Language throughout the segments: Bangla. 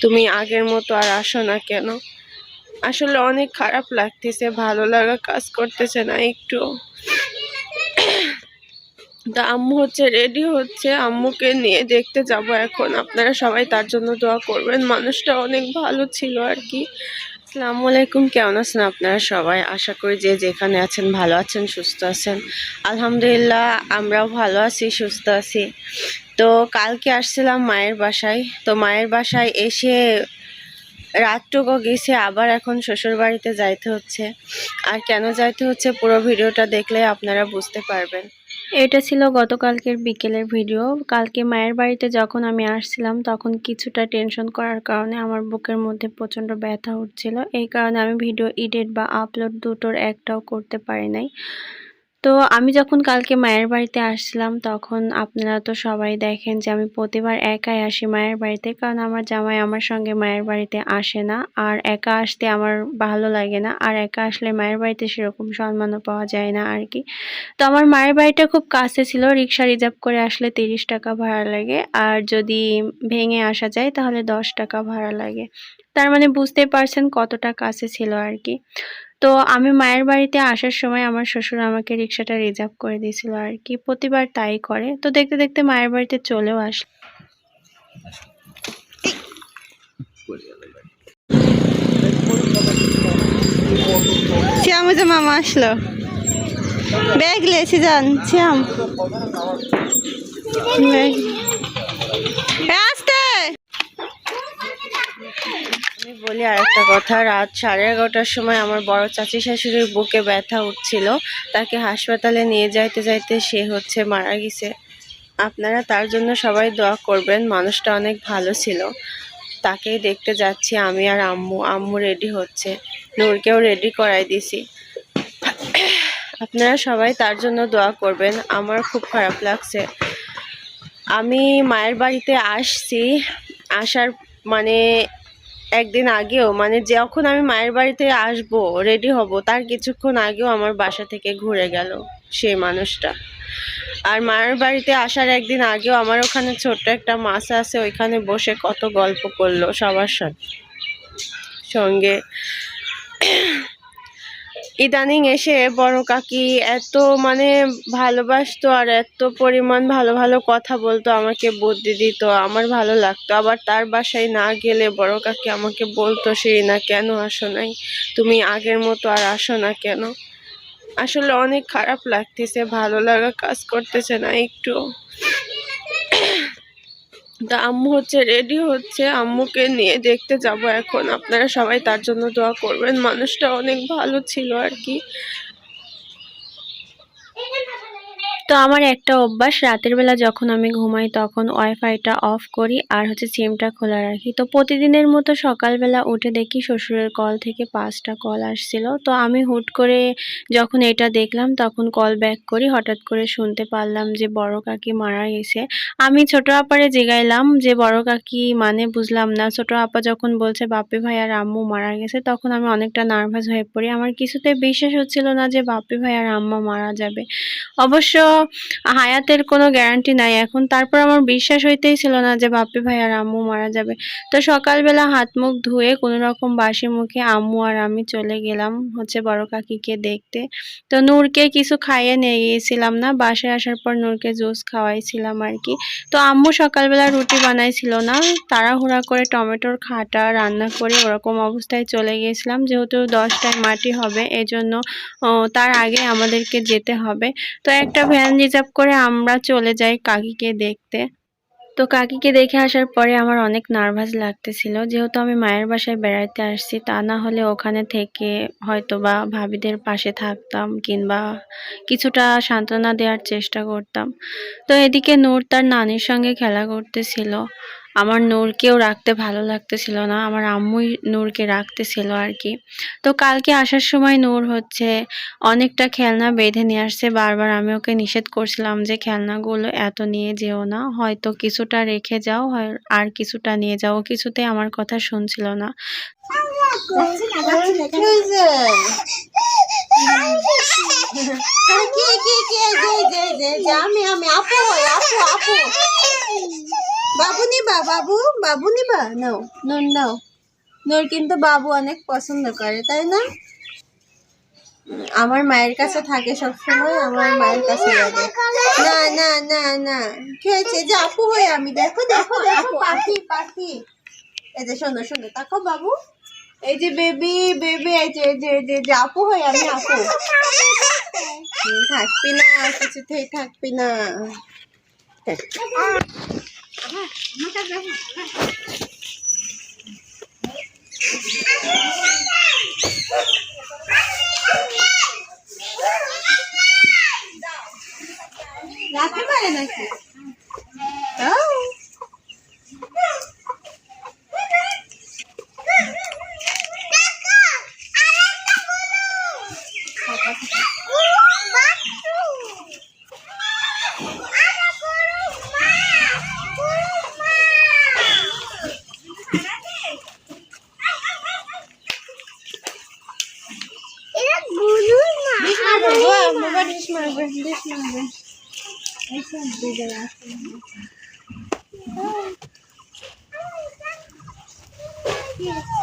তুমি আগের মতো আর আসো না কেন? আসলে অনেক খারাপ লাগতেছে, ভালো লাগা কাজ করতেছে না একটু। তা আম্মু হচ্ছে রেডি হচ্ছে, আম্মুকে নিয়ে দেখতে যাব এখন। আপনারা সবাই তার জন্য দোয়া করবেন। মানুষটা অনেক ভালো ছিল আর কি। আসসালামু আলাইকুম, কেমন আছেন আপনারা সবাই? আশা করি যে যেখানে আছেন ভালো আছেন, সুস্থ আছেন। আলহামদুলিল্লাহ, আমরাও ভালো আছি, সুস্থ আছি। তো কালকে আসছিলাম মায়ের বাসায়। তো মায়ের বাসায় এসে রাতটুকু গেছে, আবার এখন শ্বশুর বাড়িতে যাইতে হচ্ছে। আর কেন যাইতে হচ্ছে পুরো ভিডিওটা দেখলে আপনারা বুঝতে পারবেন। এটা ছিল গতকালকের বিকেলের ভিডিও। কালকে মায়ের বাড়িতে যখন আমি আসছিলাম, তখন কিছুটা টেনশন করার কারণে আমার বুকের মধ্যে প্রচণ্ড ব্যথা উঠছিল। এই কারণে আমি ভিডিও এডিট বা আপলোড দুটোর একটাও করতে পারি নাই। তো আমি যখন কালকে মায়ের বাড়িতে আসছিলাম, তখন আপনারা তো সবাই দেখেন যে আমি প্রতিবার একাই আসি মায়ের বাড়িতে, কারণ আমার জামাই আমার সঙ্গে মায়ের বাড়িতে আসে না। আর একা আসতে আমার ভালো লাগে না, আর একা আসলে মায়ের বাড়িতে সেরকম সম্মানও পাওয়া যায় না আর কি। তো আমার মায়ের বাড়িটা খুব কাছে ছিল, রিক্সা রিজার্ভ করে আসলে তিরিশ টাকা ভাড়া লাগে। আর যদি ভেঙে আসা যায়, তাহলে দশ টাকা ভাড়া লাগে। তার মানে বুঝতেই পারছেন কতটা কাছে ছিল আর কি। তো আমি মায়ের বাড়িতে আসার সময় আমার শ্বশুর আমাকে রিক্সাটা রিজার্ভ করে দিয়েছিল আর কি। প্রতিবার তাই করে। তো দেখতে দেখতে মায়ের বাড়িতে চলেও আস মামা আসলো। ব্যাগ লেছি যান, শ্যাম। ব্যাগ আমি বলি আর একটা কথা। রাত সাড়ে এগারোটার সময় আমার বড় চাচি শাশুড়ির বুকে ব্যথা উঠছিল। তাকে হাসপাতালে নিয়ে যাইতে যাইতে সে হচ্ছে মারা গেছে। আপনারা তার জন্য সবাই দোয়া করবেন, মানুষটা অনেক ভালো ছিল। তাকেই দেখতে যাচ্ছি আমি আর আম্মু। আম্মু রেডি হচ্ছে। নূরকেও রেডি করাই দিছি। আপনারা সবাই তার জন্য দোয়া করবেন। আমার খুব খারাপ লাগছে। আমি মায়ের বাড়িতে আসছি। আসার মানে একদিন আগেও মানে যখন আমি মায়ের বাড়িতে আসব রেডি হব, তার কিছুক্ষণ আগেও আমার বাসা থেকে ঘুরে গেল সেই মানুষটা। আর মায়ের বাড়িতে আসার একদিন আগেও আমার ওখানে ছোট্ট একটা মাছ আছে, ওইখানে বসে কত গল্প করল সবার সঙ্গে। ইদানিং এসে বড় কাকি এত মানে ভালোবাসতো আর এত পরিমাণ ভালো ভালো কথা বলতো, আমাকে বুদ্ধি দিত, আমার ভালো লাগতো। আবার তার বাসায় না গেলে বড় কাকি আমাকে বলতো সেই না কেন আসো নাই? তুমি আগের মতো আর আসো না কেন? আসলে অনেক খারাপ লাগতেছে, ভালো লাগা কাজ করতেছে না একটু। তা আম্মু হচ্ছে রেডি হচ্ছে। আম্মুকে নিয়ে দেখতে যাব এখন। আপনারা সবাই তার জন্য দোয়া করবেন। মানুষটা অনেক ভালো ছিল আর কি। তো আমার একটা অভ্যাস, রাতের বেলা যখন আমি ঘুমাই তখন ওয়াইফাইটা অফ করি আর হচ্ছে সিমটা খোলা রাখি। তো প্রতিদিনের মতো সকালবেলা উঠে দেখি শ্বশুরের কল থেকে পাঁচটা কল আসছিল। তো আমি হুট করে যখন এটা দেখলাম তখন কল ব্যাক করি, হঠাৎ করে শুনতে পারলাম যে বড় কাকি মারা গেছে। আমি ছোট আপারে জেগাইলাম যে বড় কাকি মানে বুঝলাম না। ছোট আপা যখন বলছে, বাপি ভাই আর আম্মু মারা গেছে, তখন আমি অনেকটা নার্ভাস হয়ে পড়ি। আমার কিছুতে বিশ্বাস হচ্ছিল না যে বাপি ভাই আর আম্মা মারা যাবে। অবশ্য হায়াতের কোনো গ্যারান্টি নাই। এখন তারপর আমার বিশ্বাস হইতেই ছিল না যে বাপি ভাই আর আম্মু মারা যাবে। তো সকালবেলা হাত মুখ ধুয়ে কোনো রকম বাসি মুখে আম্মু আর আমি চলে গেলাম হচ্ছে বড় কাকিকে দেখতে। তো নূরকে কিছু খাইয়ে নিয়ে গিয়েছিলাম না, বাসায় আসার পর নূরকে জুস খাওয়াইছিলাম আর কি। তো আম্মু সকালবেলা রুটি বানাইছিল না, তাড়াহুড়া করে টমেটোর খাটা রান্না করে ওরকম অবস্থায় চলে গিয়েছিলাম। যেহেতু দশটায় মাটি হবে, এজন্য তার আগে আমাদেরকে যেতে হবে। তো একটা ভ্যান রিজার্ভ করে আমরা চলে যাই কাকিকে দেখতে। তো কাকিকে দেখে আসার পরে আমার অনেক নার্ভাস লাগতেছিল। যেহেতু আমি মায়ের বাসায় বেড়াইতে আসছি, তা না হলে ওখানে থেকে হয়তো বা ভাবিদের পাশে থাকতাম কিংবা কিছুটা সান্ত্বনা দেওয়ার চেষ্টা করতাম। তো এদিকে নূর তার নানির সঙ্গে খেলা করতেছিল। আমার নূরকেও রাখতে ভালো লাগতেছিল না, আমার আম্মুই নূরকে রাখতেছিল আর কি। তো কালকে আসার সময় নূর হচ্ছে অনেকটা খেলনা বেঁধে নিয়ে আসছে, বারবার আমি ওকে নিষেধ করছিলাম যে খেলনাগুলো এত নিয়ে যেও না, হয়তো কিছুটা রেখে যাও আর কিছুটা নিয়ে যাও কিছুতে আমার কথা শুনছিল না। আমি আমি, আপু আপু আপু। বাবু নিবা বাবু বাবু নিবা নাও নোর নাও নোর কিন্তু বাবু অনেক পছন্দ করে তাই না? আমার মায়ের কাছে থাকে সব সময় আমার মায়ের কাছে যাবে না না না না। কি হয়েছে যে আপু হয়ে আমি দেখো দেখো দেখো। পাখি পাখি। এই যে শোনো শোনো তাকো বাবু। এই যে বেবি বেবি এই যে যে যে যে আপু হয়ে আমি আপু। থাকবি না কিছুতেই থাকবি না। রাখতে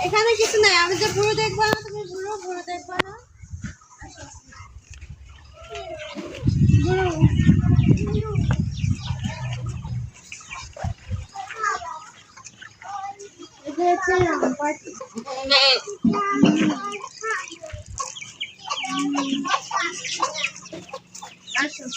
এখানে কিছু নাই, আমি যে পুরো দেখব না তুমি পুরো পুরো দেখব না। এটা হচ্ছে রামপাটি আসো আসো এই দেখো একটা গরু।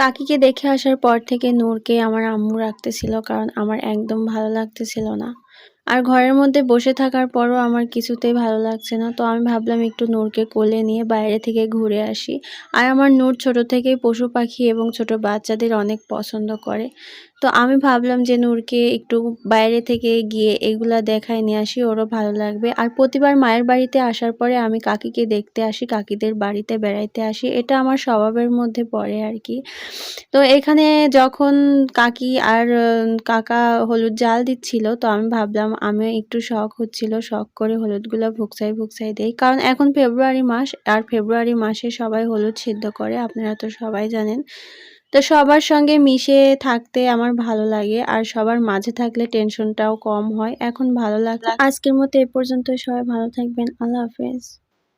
কাকিকে দেখে আসার পর থেকে নূরকে আমার আম্মু রাখতেছিল কারণ আমার একদম ভালো লাগতেছিল না। আর ঘরের মধ্যে বসে থাকার পরও আমার কিছুতেই ভালো লাগছে না। তো আমি ভাবলাম একটু নূরকে কোলে নিয়ে বাইরে থেকে ঘুরে আসি। আর আমার নূর ছোট থেকেই পশু পাখি এবং ছোট বাচ্চাদের অনেক পছন্দ করে। তো আমি ভাবলাম যে নূরকে একটু বাইরে থেকে গিয়ে এগুলা দেখায় নিয়ে আসি, ওরও ভালো লাগবে। আর প্রতিবার মায়ের বাড়িতে আসার পরে আমি কাকিকে দেখতে আসি, কাকিদের বাড়িতে বেড়াইতে আসি। এটা আমার স্বভাবের মধ্যে পড়ে আর কি। তো এখানে যখন কাকি আর কাকা হলুদ জাল দিচ্ছিল, তো আমি ভাবলাম আমিও একটু শখ হচ্ছিল, শখ করে হলুদগুলো ভুকসাই ভুকসাই দেই। কারণ এখন ফেব্রুয়ারি মাস, আর ফেব্রুয়ারি মাসে সবাই হলুদ সিদ্ধ করে, আপনারা তো সবাই জানেন। তো সবার সঙ্গে মিশে থাকতে আমার ভালো লাগে আর সবার মাঝে থাকলে টেনশনটাও কম হয়। এখন ভালো লাগে আজকের মতো এ পর্যন্ত সবাই ভালো থাকবেন। আল্লাহ হাফেজ।